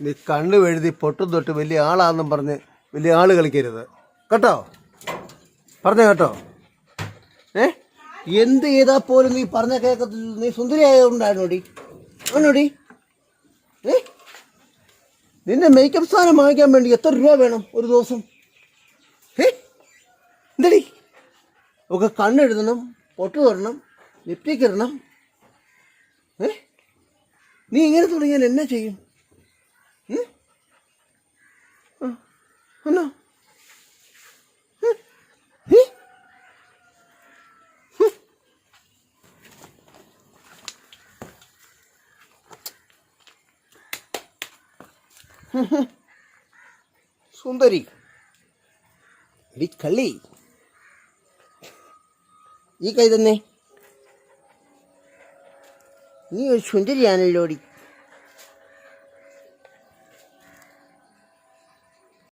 നീ കണ്ണു എഴുതി പൊട്ടും തൊട്ട് വലിയ ആളാന്നും പറഞ്ഞ് വലിയ ആൾ കളിക്കരുത്. കേട്ടോ? പറഞ്ഞ കേട്ടോ? ഏ? എന്ത് ചെയ്താൽ പോലും നീ പറഞ്ഞ കേൾക്കത്തില്ല നീ സുന്ദരിയായതുകൊണ്ടാണോടി? ആണോടി? ഏ? നിന്നെ മേക്കപ്പ് സാധനം വാങ്ങിക്കാൻ വേണ്ടി എത്ര രൂപ വേണം ഒരു ദിവസം? ഏ? എന്തടി? ഒക്കെ കണ്ണെഴുതണം പൊട്ടു തൊടണം ലിപ്റ്റിക് ഇടണം. ഏ? നീ ഇങ്ങനെ തുടങ്ങിയാൽ എന്നെ ചെയ്യും? സുന്ദരി. കള്ളി. ഈ കൈ തന്നെ. നീ ഒരു സുന്ദരിയാണല്ലോടി.